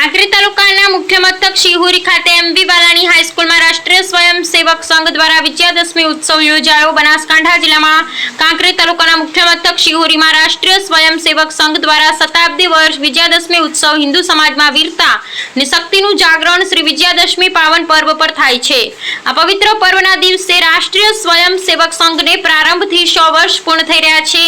કાંકરી તાલુકાના મુખ્ય મથક શિહોરી ખાતે એમબી બાલાની હાઈસ્કૂલમાં રાષ્ટ્રીય સ્વયંસેવક સંઘ દ્વારા વિજયાદશમી ઉત્સવ યોજાયો. બનાસકાંઠા જિલ્લામાં કાંકરી તાલુકાના મુખ્ય મથક શિહોરીમાં રાષ્ટ્રીય સ્વયંસેવક સંઘ દ્વારા શતાબ્દી વર્ષ વિજયાદશમી ઉત્સવ હિન્દુ સમાજમાં વીરતા અને શક્તિનું જાગરણ શ્રી વિજયાદશમી પાવન પર્વ પર થાય છે. આ પવિત્ર પર્વના દિવસે રાષ્ટ્રીય સ્વયંસેવક સંઘને પ્રારંભથી સો વર્ષ પૂર્ણ થઈ રહ્યા છે.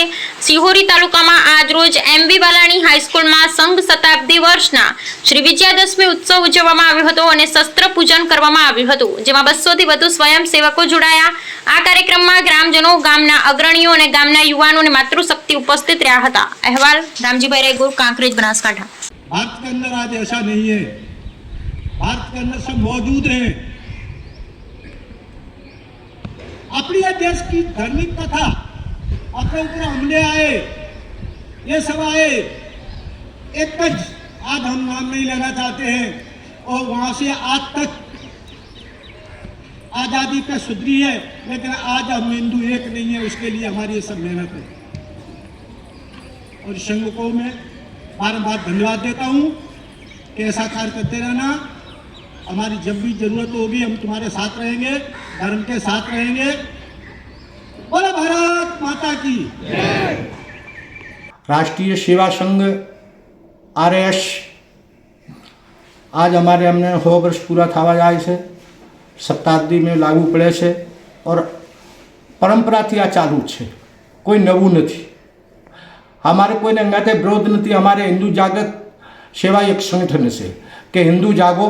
સિહોરી તાલુકામાં આજરોજ એમબી બાલાણી હાઈસ્કૂલમાં સંઘ શતાબ્દી વર્ષના શ્રી વિજયાદશમી ઉત્સવ ઉજવવામાં આવ્યો હતો અને શસ્ત્ર પૂજન કરવામાં આવ્યું હતું જેમાં બસોથી વધુ સ્વયંસેવકો જોડાયા આ કાર્યક્રમમાં ગ્રામજનો ગામના અગ્રણીઓ અને ગામના યુવાનો અને માતૃશક્તિ ઉપસ્થિત રહ્યા હતા અહેવાલ રામજીભાઈ રેગુર કાંકરેજ બનાસકાંઠા भारत के अंदर आज ऐसा नहीं है भारत के अंदर सब मौजूद है अपनी ये देश की धार्मिक कथा अपने ऊपर हमले आए। ये सब आए। एक જ आज हम नाम नहीं लेना चाहते हैं और वहाँ से आज तक आज़ादी का सुधरी है, लेकिन आज हम हिंदू एक नहीं है, उसके लिए हमारी ये सब मेहनत है। और संघ को मैं बारम्बार धन्यवाद देता हूँ कि ऐसा कार्य करते रहना। हमारी जब भी ज़रूरत होगी, हम तुम्हारे साथ रहेंगे, धर्म के साथ रहेंगे। બોલો ભારત માતા કી રાષ્ટ્રીય સેવા સંઘ આરએસ આજ અમારે અમને સો વર્ષ પૂરા થવા જાય છે. શતાબ્દી મેં લાગુ પડે છે ઓર પરંપરાથી આ ચાલુ છે. કોઈ નવું નથી. અમારે કોઈને અંગાતે વિરોધ નથી. અમારે હિન્દુ જાગત સેવા એક સંગઠન છે કે હિન્દુ જાગો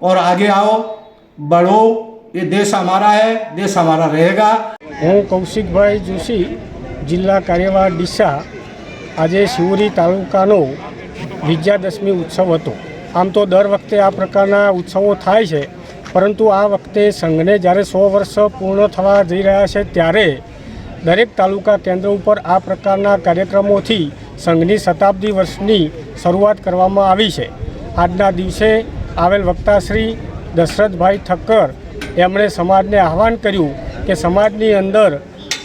ઓર આગે આવો, બળો ये देश हमारा है देश हमारा रहेगा હું કૌશિકભાઈ જોશી જિલ્લા કાર્યવાહ ડીસા આજે શિવરી તાલુકાનો વિજયાદશમી ઉત્સવ હતો આમ તો દર વખતે આ પ્રકારના ઉત્સવો થાય છે પરંતુ આ વખતે સંઘને જ્યારે સો વર્ષ પૂર્ણ થવા જઈ રહ્યા છે ત્યારે દરેક તાલુકા કેન્દ્ર ઉપર આ પ્રકારના કાર્યક્રમોથી સંઘની શતાબ્દી વર્ષની શરૂઆત કરવામાં આવી છે આજના દિવસે આવેલ વક્તાશ્રી દશરથભાઈ ઠક્કર એમણે સમાજને આહવાન કર્યું કે સમાજની અંદર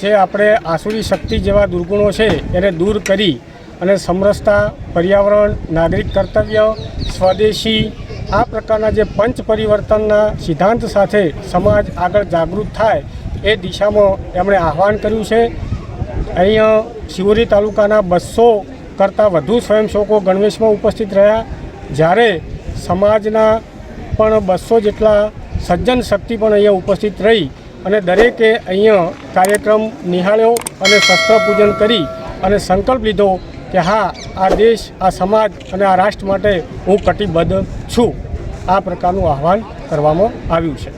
જે આપણે આસુરી શક્તિ જેવા દુર્ગુણો છે, એને દૂર કરી અને સમરસતા પર્યાવરણ, નાગરિક કર્તવ્ય, સ્વદેશી, આ પ્રકારના જે પંચ પરિવર્તનના સિદ્ધાંત સાથે સમાજ આગળ જાગૃત થાય એ દિશામાં એમણે આહવાન કર્યું છે. અહીંયા શિવરી તાલુકાના બસો કરતાં વધુ સ્વયંસેવકો ગણવેશમાં ઉપસ્થિત રહ્યા. જ્યારે સમાજના પણ બસો જેટલા સજ્જન શક્તિ પણ અહીંયા ઉપસ્થિત રહી અને દરેકે અહીંયા કાર્યક્રમ નિહાળ્યો અને શસ્ત્ર પૂજન કરી અને સંકલ્પ લીધો કે હા, આ દેશ, આ સમાજ અને આ રાષ્ટ્ર માટે હું કટિબદ્ધ છું. આ પ્રકારનું આહવાન કરવામાં આવ્યું છે.